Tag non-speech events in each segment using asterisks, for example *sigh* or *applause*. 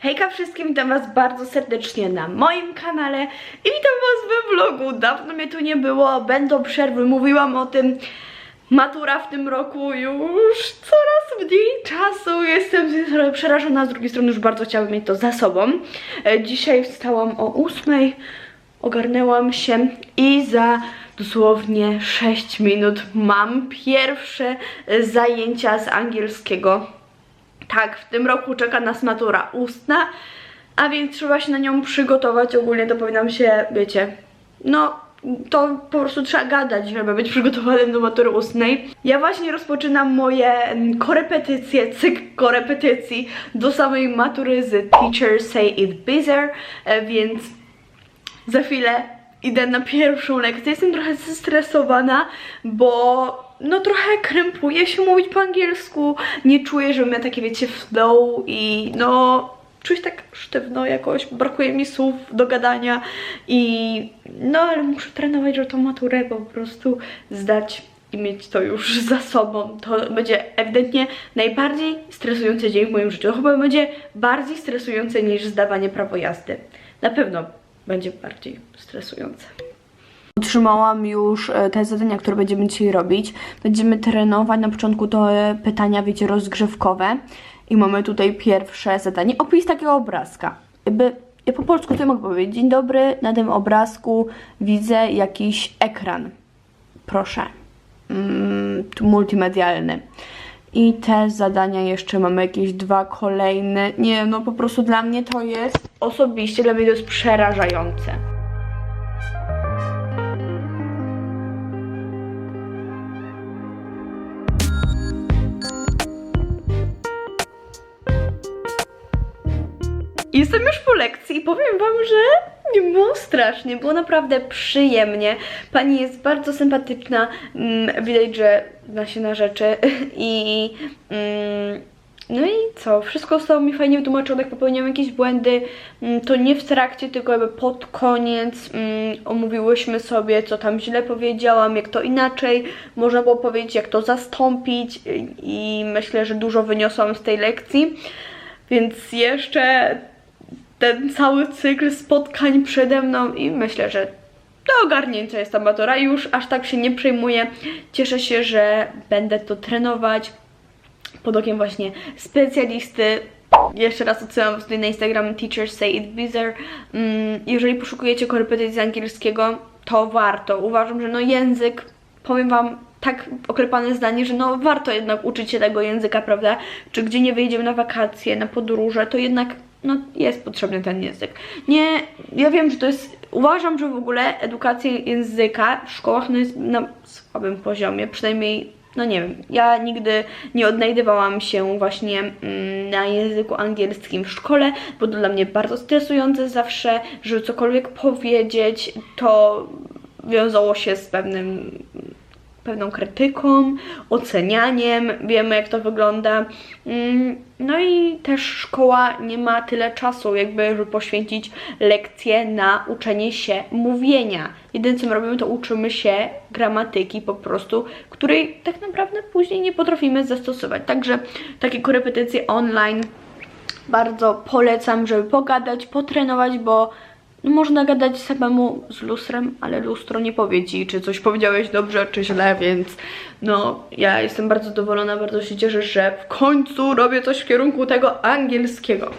Hejka wszystkim, witam was bardzo serdecznie na moim kanale i witam was we vlogu. Dawno mnie tu nie było, będą przerwy, mówiłam o tym. Matura w tym roku już coraz mniej czasu. Jestem z jednej strony przerażona, z drugiej strony już bardzo chciałabym mieć to za sobą. E, Dzisiaj wstałam o ósmej, ogarnęłam się i za dosłownie 6 minut mam pierwsze zajęcia z angielskiego. Tak, w tym roku czeka nas matura ustna, a więc trzeba się na nią przygotować. Ogólnie to powinnam się, wiecie, no to po prostu trzeba gadać, żeby być przygotowanym do matury ustnej. Ja właśnie rozpoczynam moje korepetycje, cykl korepetycji do samej matury z Teacher Say It Better, e, więc za chwilę idę na pierwszą lekcję. Jestem trochę zestresowana, bo no trochę krępuje się mówić po angielsku. Nie czuję, żebym miała takie, wiecie, flow i no się tak sztywno jakoś. Brakuje mi słów do gadania i no ale muszę trenować, żeby tą maturę po prostu zdać i mieć to już za sobą. To będzie ewidentnie najbardziej stresujący dzień w moim życiu. Chyba będzie bardziej stresujące niż zdawanie prawo jazdy. Na pewno będzie bardziej stresujące. Otrzymałam już e, te zadania, które będziemy dzisiaj robić. Będziemy trenować na początku te pytania, wiecie, rozgrzewkowe. I mamy tutaj pierwsze zadanie. Opis takiego obrazka. Jakby ja po polsku tutaj mogę powiedzieć. Dzień dobry, na tym obrazku widzę jakiś ekran. Proszę. Mm, multimedialny. I te zadania jeszcze mamy jakieś dwa kolejne. Nie, no po prostu dla mnie to jest osobiście, dla mnie to jest przerażające. Jestem już po lekcji i powiem wam, że nie było strasznie, było naprawdę przyjemnie. Pani jest bardzo sympatyczna, mm, widać, że zna się na rzeczy *laughs* i mm, no i co, wszystko zostało mi fajnie wytłumaczone, jak popełniłam jakieś błędy, mm, to nie w trakcie, tylko jakby pod koniec mm, omówiłyśmy sobie, co tam źle powiedziałam, jak to inaczej można było powiedzieć, jak to zastąpić i myślę, że dużo wyniosłam z tej lekcji. Więc jeszcze ten cały cykl spotkań przede mną i myślę, że do ogarnięcia jest ta matura i już aż tak się nie przejmuję. Cieszę się, że będę to trenować pod okiem właśnie specjalisty. Jeszcze raz odsyłam was tutaj na Instagram Teachers Say It Better. Mm, Jeżeli poszukujecie korepetycji z angielskiego, to warto. Uważam, że no język, powiem wam tak oklepane zdanie, że no warto jednak uczyć się tego języka, prawda? Czy gdzie nie wyjedziemy na wakacje, na podróże, to jednak no jest potrzebny ten język. Nie, ja wiem, że to jest, uważam, że w ogóle edukacja języka w szkołach no jest na słabym poziomie, przynajmniej no nie wiem, ja nigdy nie odnajdywałam się właśnie mm, na języku angielskim w szkole, bo to dla mnie bardzo stresujące zawsze, żeby cokolwiek powiedzieć, to wiązało się z pewnym pewną krytyką, ocenianiem, wiemy jak to wygląda. Mm, No i też szkoła nie ma tyle czasu, jakby, żeby poświęcić lekcje na uczenie się mówienia. Jedyne co my robimy, to uczymy się gramatyki po prostu, której tak naprawdę później nie potrafimy zastosować. Także takie korepetycje online bardzo polecam, żeby pogadać, potrenować, bo można gadać samemu z lustrem, ale lustro nie powie ci, czy coś powiedziałeś dobrze, czy źle, więc no ja jestem bardzo zadowolona, bardzo się cieszę, że w końcu robię coś w kierunku tego angielskiego.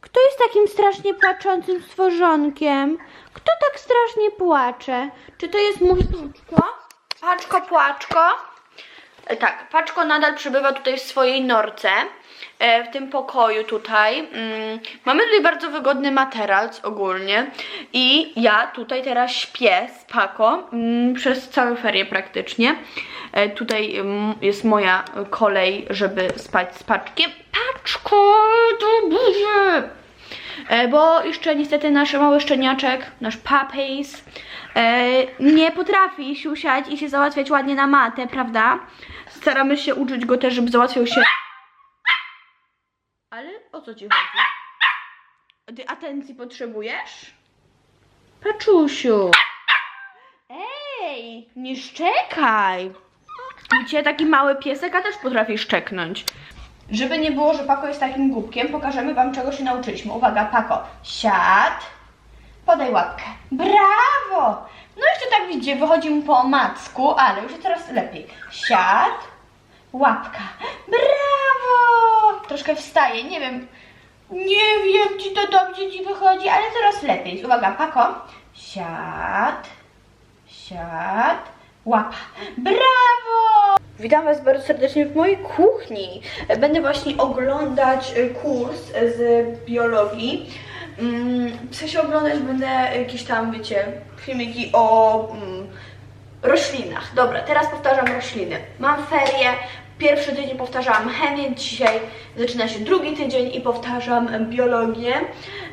Kto jest takim strasznie płaczącym stworzonkiem? Kto tak strasznie płacze? Czy to jest mój Paczko? Paczko, płaczko? E, Tak, Paczko nadal przebywa tutaj w swojej norce, w tym pokoju tutaj. Mm, Mamy tutaj bardzo wygodny materac ogólnie i ja tutaj teraz śpię z Pako mm, przez całe ferie praktycznie. E, Tutaj mm, jest moja kolej, żeby spać z Paczkiem. Paczko, do burzy! E, Bo jeszcze niestety nasz mały szczeniaczek, nasz e, nie potrafi siusiać i się załatwiać ładnie na matę, prawda? Staramy się uczyć go też, żeby załatwiał się. Ale o co ci chodzi? Ty atencji potrzebujesz? Paczusiu! Ej, nie szczekaj! Cię taki mały piesek, a też potrafi szczeknąć. Żeby nie było, że Pako jest takim głupkiem, pokażemy Wam, czego się nauczyliśmy. Uwaga, Pako, siad, podaj łapkę. Brawo! No jeszcze tak widzicie, wychodzi mu po omacku, ale już jest coraz lepiej. Siad, łapka. Brawo! Troszkę wstaje, nie wiem, nie wiem, czy to dobrze Ci wychodzi, ale coraz lepiej. Uwaga, Pako, siad, siad, łapa. Brawo! Witam Was bardzo serdecznie w mojej kuchni. Będę właśnie oglądać y, kurs z biologii. Mm, W sensie oglądać będę jakieś tam, wiecie, filmiki o mm, roślinach. Dobra, teraz powtarzam rośliny. Mam ferie. Pierwszy tydzień powtarzałam chemię, dzisiaj zaczyna się drugi tydzień i powtarzam biologię.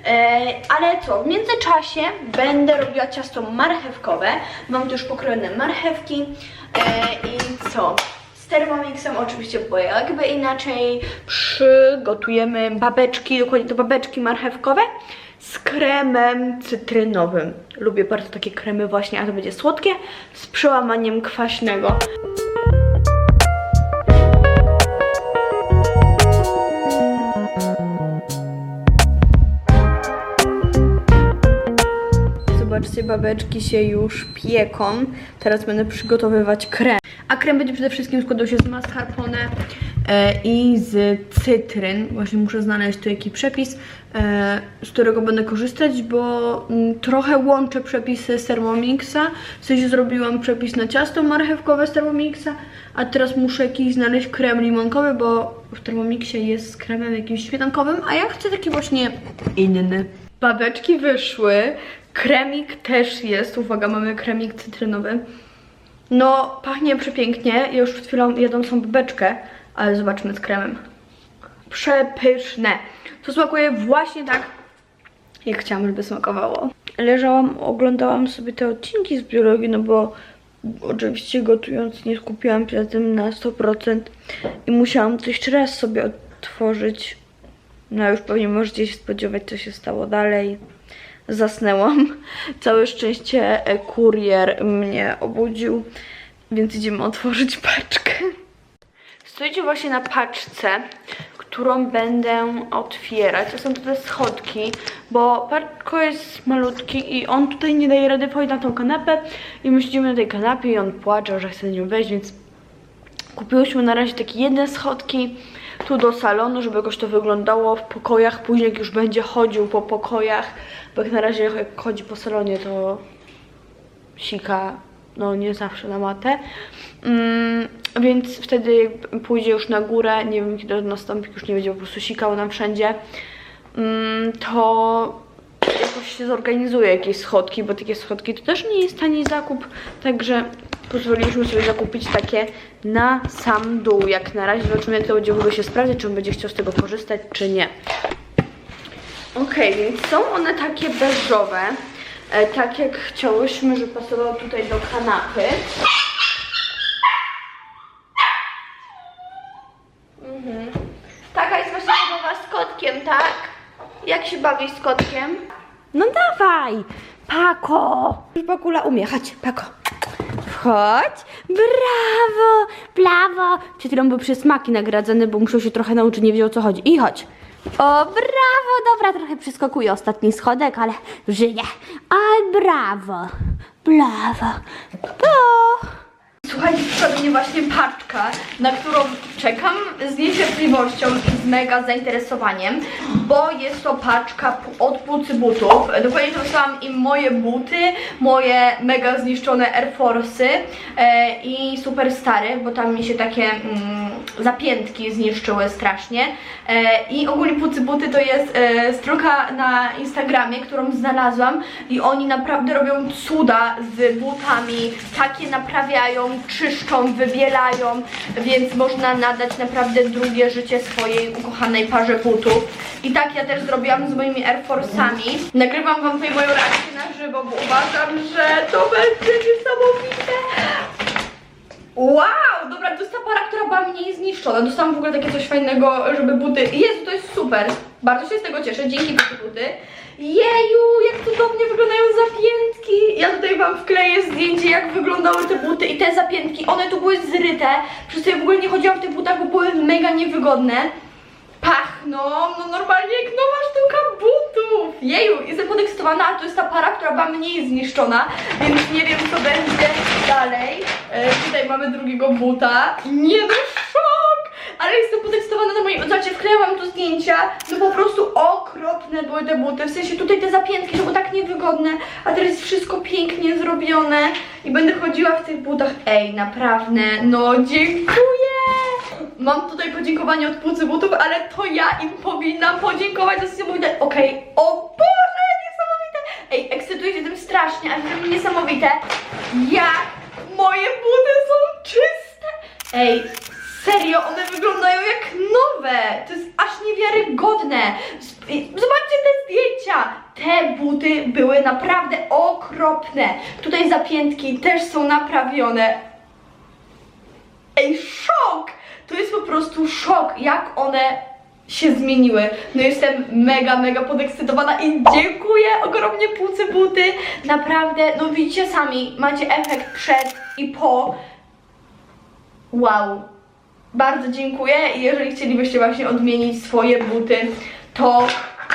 E, ale co, w międzyczasie będę robiła ciasto marchewkowe. Mam tu już pokrojone marchewki e, i co? Z Thermomixem oczywiście, bo jakby inaczej przygotujemy babeczki, dokładnie to babeczki marchewkowe z kremem cytrynowym. Lubię bardzo takie kremy właśnie, a to będzie słodkie z przełamaniem kwaśnego. Babeczki się już pieką. Teraz będę przygotowywać krem. A krem będzie przede wszystkim składał się z mascarpone e, i z cytryn. Właśnie muszę znaleźć tu jaki przepis, e, z którego będę korzystać, bo mm, trochę łączę przepisy z Thermomixa. W sensie zrobiłam przepis na ciasto marchewkowe z Thermomixa, a teraz muszę jakiś znaleźć krem limonkowy, bo w Thermomixie jest z kremem jakimś śmietankowym, a ja chcę taki właśnie inny. Babeczki wyszły, kremik też jest, uwaga, mamy kremik cytrynowy. No, pachnie przepięknie, ja już przed chwilą jadącą babeczkę, ale zobaczmy z kremem. Przepyszne. To smakuje właśnie tak, jak chciałam, żeby smakowało. Leżałam, oglądałam sobie te odcinki z biologii, no bo oczywiście gotując nie skupiłam się na tym na 100% i musiałam to jeszcze raz sobie otworzyć. No już pewnie możecie się spodziewać, co się stało dalej. Zasnęłam. *laughs* Całe szczęście e, kurier mnie obudził, więc idziemy otworzyć paczkę. Stoicie właśnie na paczce, którą będę otwierać. To są te schodki, bo paczko jest malutki i on tutaj nie daje rady wchodzić na tą kanapę i my siedzimy na tej kanapie i on płacze, że chce nią wejść, więc Kupiłyśmy na razie takie jedne schodki tu do salonu, żeby jakoś to wyglądało w pokojach. Później jak już będzie chodził po pokojach, bo jak na razie jak chodzi po salonie, to sika, no nie zawsze na matę. Mm, więc wtedy jak pójdzie już na górę, nie wiem kiedy to nastąpi, już nie będzie po prostu sikał nam wszędzie, mm, to jakoś się zorganizuje jakieś schodki, bo takie schodki to też nie jest tani zakup, także pozwoliliśmy sobie zakupić takie na sam dół. Jak na razie zobaczymy, jak to będzie w ogóle się sprawdzać, czy on będzie chciał z tego korzystać, czy nie. Okej, więc są one takie beżowe, e, tak jak chciałyśmy, żeby pasowało tutaj do kanapy. Mhm. Taka jest właśnie zabawa z kotkiem, tak? Jak się bawisz z kotkiem? No dawaj, Pako. Już Bakula umie, chodź, Pako. Wchodź. Brawo, brawo. Przed chwilą był przysmaki nagradzany, bo muszę się trochę nauczyć, nie wiedział o co chodzi. I chodź. O, brawo, dobra, trochę przeskakuje ostatni schodek, ale żyje. A, brawo, brawo. O. Słuchajcie, przyszła do mnie właśnie paczka, na którą czekam z niecierpliwością i z mega zainteresowaniem, bo jest to paczka od Pucy Butów. Dokładnie to wysłałam im moje buty, moje mega zniszczone Air Force'y e, i super stare, bo tam mi się takie mm, zapiętki zniszczyły strasznie. E, I ogólnie Pucy Buty to jest e, na Instagramie, którą znalazłam i oni naprawdę robią cuda z butami, takie naprawiają, czyszczą, wybielają, więc można nadać naprawdę drugie życie swojej ukochanej parze butów. I tak ja też zrobiłam z moimi Air Force'ami. Nagrywam wam tutaj moją reakcję na żywo, bo uważam, że to będzie niesamowite. Wow, dobra, to jest ta para, która była mniej zniszczona. Dostałam w ogóle takie coś fajnego, żeby buty... Jezu, to jest super. Bardzo się z tego cieszę, dzięki za te buty. Jeju, jak cudownie wyglądają zapiętki. Ja tutaj wam wkleję zdjęcie, jak wyglądały te buty i te zapiętki. One tu były zryte, przez co ja w ogóle nie chodziłam w tych butach, bo były mega niewygodne. pachną, no normalnie jak nowa sztuka butów. Jeju, jestem podekscytowana, ale to jest ta para, która była mniej zniszczona, więc nie wiem co będzie dalej. E, tutaj mamy drugiego buta. Nie no, szok! Ale jestem podekscytowana na moim odzacie, wklejałam tu zdjęcia, no po prostu okropne były te buty, w sensie tutaj te zapiętki, to było tak niewygodne, a teraz jest wszystko pięknie zrobione i będę chodziła w tych butach. Ej, naprawdę, no dziękuję! Mam tutaj podziękowanie od płucy butów, ale to ja im powinnam podziękować za niesamowite. Okej, o Boże, niesamowite! Ej, ekscytuję się tym strasznie, ale to niesamowite. Jak moje buty są czyste! Ej, serio, one wyglądają jak nowe! To jest aż niewiarygodne! Zobaczcie te zdjęcia! Te buty były naprawdę okropne. Tutaj zapiętki też są naprawione. Ej, szok! To jest po prostu szok, jak one się zmieniły. No jestem mega, mega podekscytowana i dziękuję ogromnie Płucy Buty. Naprawdę, no widzicie sami, macie efekt przed i po. Wow. Bardzo dziękuję i jeżeli chcielibyście właśnie odmienić swoje buty, to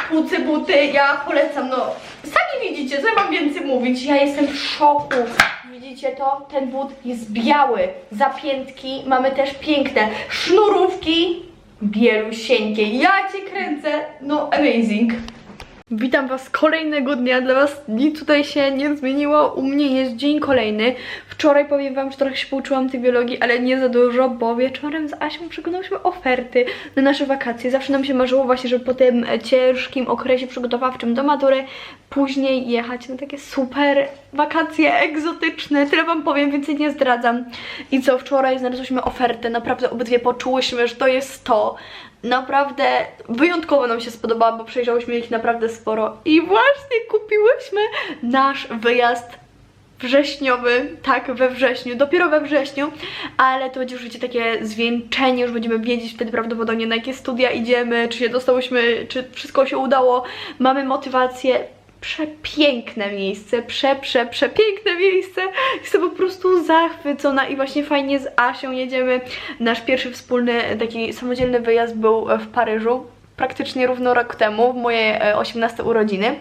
Płucy Buty ja polecam, no sami widzicie, co ja mam więcej mówić, ja jestem w szoku. Widzicie to? Ten but jest biały, zapiętki mamy też piękne, sznurówki bielusieńkie, ja Cię kręcę, no amazing. Witam Was kolejnego dnia. Dla Was nic tutaj się nie zmieniło. U mnie jest dzień kolejny. Wczoraj powiem Wam, że trochę się pouczyłam tej biologii, ale nie za dużo, bo wieczorem z Asią przeglądałyśmy oferty na nasze wakacje. Zawsze nam się marzyło właśnie, żeby po tym ciężkim okresie przygotowawczym do matury później jechać na takie super wakacje egzotyczne. Tyle Wam powiem, więcej nie zdradzam. I co, wczoraj znalazłyśmy ofertę. Naprawdę obydwie poczułyśmy, że to jest to. Naprawdę wyjątkowo nam się spodobała, bo przejrzałyśmy ich naprawdę sporo i właśnie kupiłyśmy nasz wyjazd wrześniowy, tak, we wrześniu, dopiero we wrześniu, ale to będzie już wiecie, takie zwieńczenie, już będziemy wiedzieć wtedy prawdopodobnie na jakie studia idziemy, czy się dostałyśmy, czy wszystko się udało, mamy motywację, przepiękne miejsce, prze, prze, przepiękne miejsce. Jestem po prostu zachwycona i właśnie fajnie z Asią jedziemy. Nasz pierwszy wspólny taki samodzielny wyjazd był w Paryżu. Praktycznie równo rok temu, w moje e, 18 urodziny.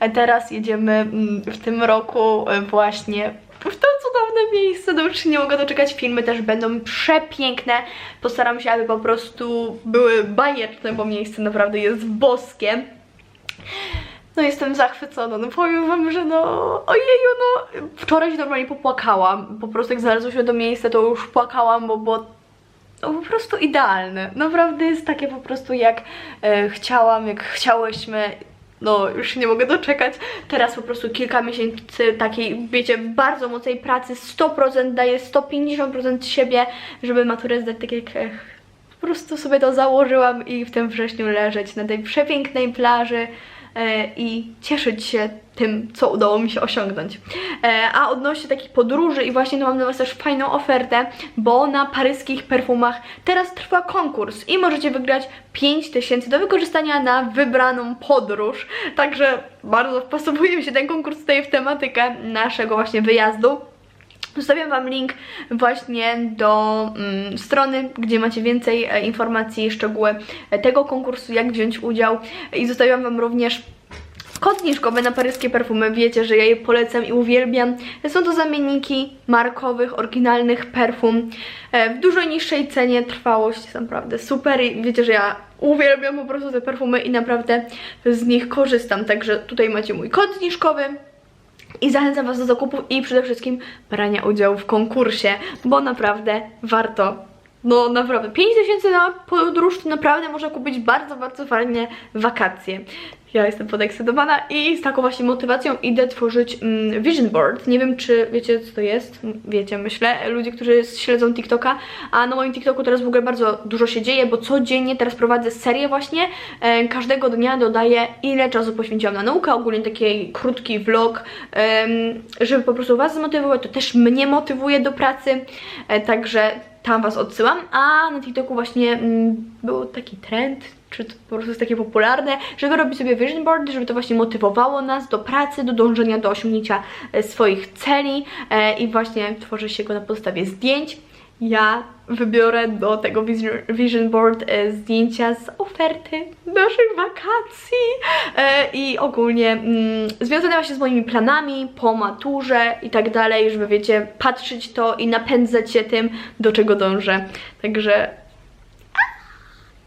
E, Teraz jedziemy mm, w tym roku e, właśnie w to cudowne miejsce, no już nie mogę doczekać, filmy też będą przepiękne, postaram się, aby po prostu były bajeczne, bo miejsce naprawdę jest boskie. No jestem zachwycona, no powiem wam, że no ojeju, no. Wczoraj się normalnie popłakałam, po prostu jak znalazłyśmy to miejsce, to już płakałam, bo było no, po prostu idealne, naprawdę jest takie po prostu jak e, chciałam, jak chciałyśmy, no już nie mogę doczekać, teraz po prostu kilka miesięcy takiej, wiecie, bardzo mocnej pracy, 100% daję 150% siebie, żeby maturę zdać tak jak e, po prostu sobie to założyłam i w tym wrześniu leżeć na tej przepięknej plaży i cieszyć się tym, co udało mi się osiągnąć. E, a odnośnie takich podróży i właśnie no mam dla Was też fajną ofertę, bo na paryskich perfumach teraz trwa konkurs i możecie wygrać 5000 do wykorzystania na wybraną podróż. Także bardzo wpasowuje mi się ten konkurs tutaj w tematykę naszego właśnie wyjazdu. Zostawiam Wam link właśnie do mm, strony, gdzie macie więcej e, informacji, szczegóły e, tego konkursu, jak wziąć udział i zostawiam Wam również kod zniżkowy na paryskie perfumy. Wiecie, że ja je polecam i uwielbiam. Są to zamienniki markowych, oryginalnych perfum e, w dużo niższej cenie. Trwałość jest naprawdę super i wiecie, że ja uwielbiam po prostu te perfumy i naprawdę z nich korzystam. Także tutaj macie mój kod zniżkowy. I zachęcam Was do zakupów i przede wszystkim brania udziału w konkursie, bo naprawdę warto. No naprawdę, 5000 na podróż to naprawdę można kupić bardzo, bardzo fajnie wakacje. Ja jestem podekscytowana i z taką właśnie motywacją idę tworzyć mm, vision board. Nie wiem, czy wiecie, co to jest. Wiecie, myślę, ludzie, którzy śledzą TikToka, a na moim TikToku teraz w ogóle bardzo dużo się dzieje, bo codziennie teraz prowadzę serię właśnie. E, każdego dnia dodaję, ile czasu poświęciłam na naukę, ogólnie taki krótki vlog, em, żeby po prostu Was zmotywować. To też mnie motywuje do pracy, e, także tam Was odsyłam. A na TikToku właśnie mm, był taki trend, czy to po prostu jest takie popularne, żeby robić sobie vision board, żeby to właśnie motywowało nas do pracy, do dążenia do osiągnięcia e, swoich celi e, i właśnie tworzy się go na podstawie zdjęć ja wybiorę do tego vision, board e, zdjęcia z oferty naszych wakacji i ogólnie mm, związane właśnie z moimi planami po maturze i tak dalej, żeby wiecie, patrzeć to i napędzać się tym, do czego dążę. Także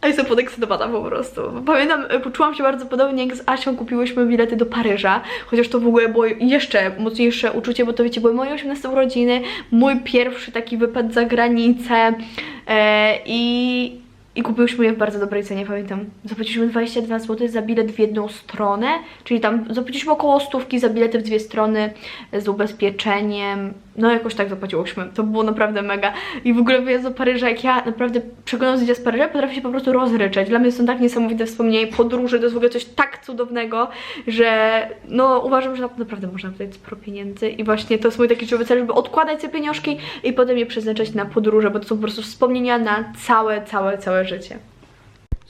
a jestem podekscytowana po prostu. Pamiętam, e, poczułam się bardzo podobnie jak z Asią kupiłyśmy bilety do Paryża, chociaż to w ogóle było jeszcze mocniejsze uczucie, bo to wiecie, były moje 18 urodziny, mój pierwszy taki wypad za granicę e, i, i kupiłyśmy je w bardzo dobrej cenie, pamiętam. Zapłaciliśmy 22 zł za bilet w jedną stronę, czyli tam zapłaciliśmy około stówki za bilety w dwie strony z ubezpieczeniem. No jakoś tak zapłaciłyśmy. To było naprawdę mega. I w ogóle wyjazd do Paryża, jak ja naprawdę przeglądam zdjęcia z Paryża, potrafię się po prostu rozryczeć. Dla mnie są tak niesamowite wspomnienia podróży, to jest w ogóle coś tak cudownego, że no uważam, że na- naprawdę można wydać sporo pieniędzy i właśnie to jest mój taki życiowy cel, żeby odkładać te pieniążki i potem je przeznaczać na podróże, bo to są po prostu wspomnienia na całe, całe, całe życie.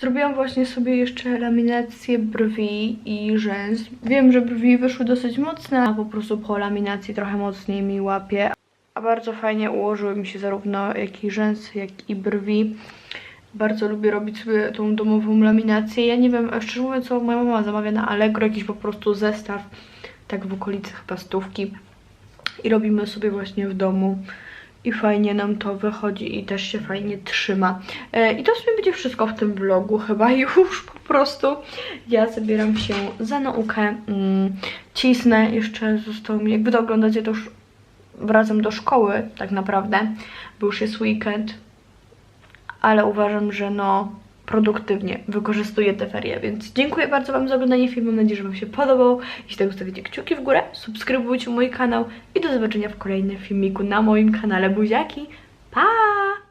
Zrobiłam właśnie sobie jeszcze laminację brwi i rzęs. Wiem, że brwi wyszły dosyć mocne, a po prostu po laminacji trochę mocniej mi łapie. A bardzo fajnie ułożyły mi się zarówno jak i rzęsy, jak i brwi. Bardzo lubię robić sobie tą domową laminację. Ja nie wiem, szczerze mówiąc, co moja mama zamawia na Allegro, jakiś po prostu zestaw, tak w okolicy chyba stówki. I robimy sobie właśnie w domu. I fajnie nam to wychodzi i też się fajnie trzyma. E, I to w sumie będzie wszystko w tym vlogu, chyba *laughs* już po prostu. Ja zabieram się za naukę. Mm, cisnę, jeszcze zostało mi, jak wy to oglądacie, to już wracam do szkoły tak naprawdę, bo już jest weekend. Ale uważam, że no produktywnie wykorzystuję te ferie, więc dziękuję bardzo Wam za oglądanie filmu, mam nadzieję, że Wam się podobał. Jeśli tak ustawicie kciuki w górę, subskrybujcie mój kanał i do zobaczenia w kolejnym filmiku na moim kanale Buziaki. Pa!